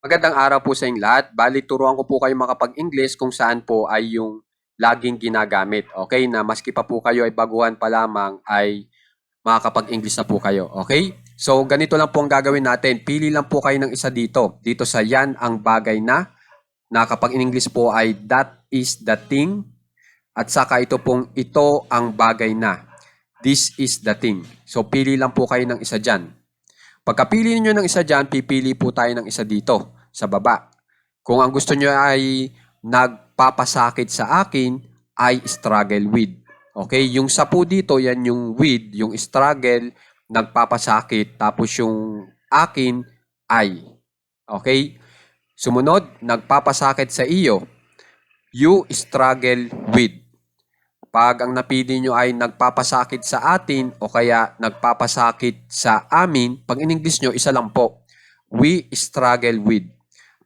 Magandang araw po sa inyong lahat. Bali, turuan ko po kayo makapag-English kung saan po ay yung laging ginagamit. Okay? Na maski pa po kayo ay baguhan pa lamang ay makakapag-English na po kayo. Okay? So, ganito lang po ang gagawin natin. Pili lang po kayo ng isa dito. Dito sa yan ang bagay na. Na kapag in English po ay that is the thing. At saka ito pong ito ang bagay na. This is the thing. So, pili lang po kayo ng isa dyan. Pagkapili niyo ng isa dyan, pipili po tayo ng isa dito, sa baba. Kung ang gusto niyo ay nagpapasakit sa akin, ay struggle with. Okay? Yung sa po dito, yan yung with, yung struggle, nagpapasakit, tapos yung akin, ay. Okay? Sumunod, nagpapasakit sa iyo. You struggle with. Pag ang napili nyo ay nagpapasakit sa atin o kaya nagpapasakit sa amin, pag in English nyo, isa lang po. We struggle with.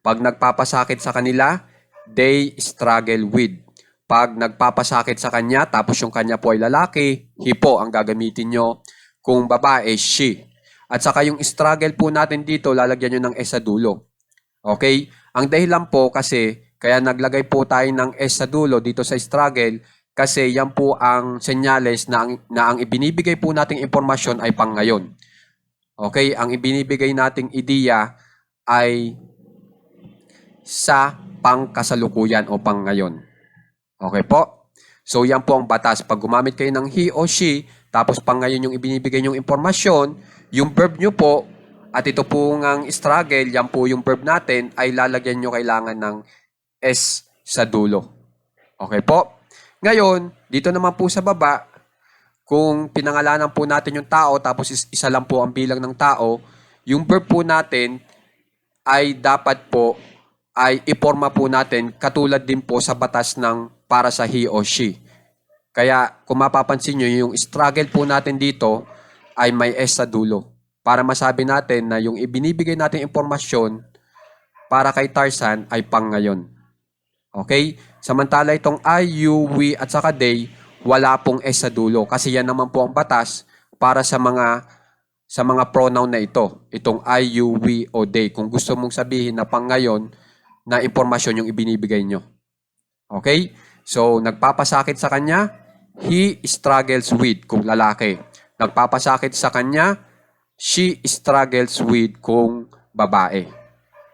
Pag nagpapasakit sa kanila, they struggle with. Pag nagpapasakit sa kanya, tapos yung kanya po ay lalaki, he po ang gagamitin nyo. Kung babae, she. At saka yung struggle po natin dito, lalagyan nyo ng S sa dulo. Okay? Ang dahilan po kasi, kaya naglagay po tayo ng S sa dulo dito sa struggle, kasi yan po ang senyales na ang, na ang ibinibigay po nating impormasyon ay pang ngayon. Okay? Ang ibinibigay nating ideya ay sa pangkasalukuyan o pang ngayon. Okay po? So yan po ang batas. Pag gumamit kayo ng he o she, tapos pang ngayon yung ibinibigay nyong impormasyon, yung verb nyo po, at ito po ng struggle, yan po yung verb natin, ay lalagyan nyo kailangan ng S sa dulo. Okay po? Ngayon, dito naman po sa baba, kung pinangalanan po natin yung tao, tapos is- isa lang po ang bilang ng tao, yung verb po natin ay dapat po ay iporma po natin katulad din po sa batas ng para sa he o she. Kaya kung mapapansin nyo, yung struggle po natin dito ay may S sa dulo. Para masabi natin na yung ibinibigay natin impormasyon para kay Tarzan ay pang ngayon. Okay? Samantala itong I, you, we, at saka they, wala pong S sa dulo. Kasi yan naman po ang batas para sa mga sa mga pronoun na ito. Itong I, you, we, o they. Kung gusto mong sabihin na pang ngayon, na impormasyon yung ibinibigay nyo. Okay? So, nagpapasakit sa kanya, he struggles with kung lalaki. Nagpapasakit sa kanya, she struggles with kung babae.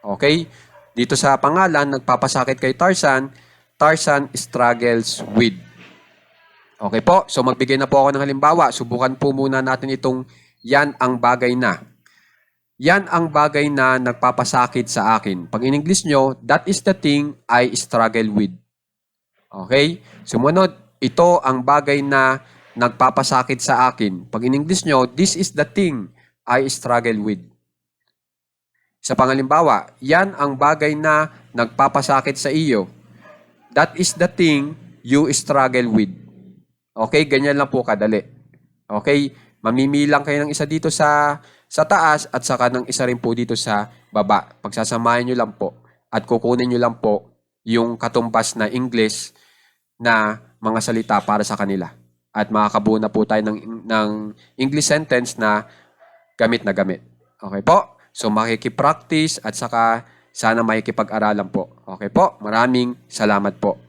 Okay? Dito sa pangalan, nagpapasakit kay Tarzan, Tarzan struggles with. Okay po? So magbigay na po ako ng halimbawa. Subukan po muna natin itong yan ang bagay na. Yan ang bagay na nagpapasakit sa akin. Pag in English nyo, that is the thing I struggle with. Okay? Sumunod, ito ang bagay na nagpapasakit sa akin. Pag in English nyo, this is the thing I struggle with. Sa pangalimbawa, yan ang bagay na nagpapasakit sa iyo. That is the thing you struggle with. Okay, ganyan lang po kadali. Okay, mamimilang kayo ng isa dito sa sa taas at saka ng isa rin po dito sa baba. Pagsasamahin nyo lang po at kukunin nyo lang po yung katumbas na English na mga salita para sa kanila. At makakabuo na po tayo ng, ng English sentence na gamit na gamit. Okay po? So makikipractice at saka sana makikipag-aralan po. Okay po? Maraming salamat po.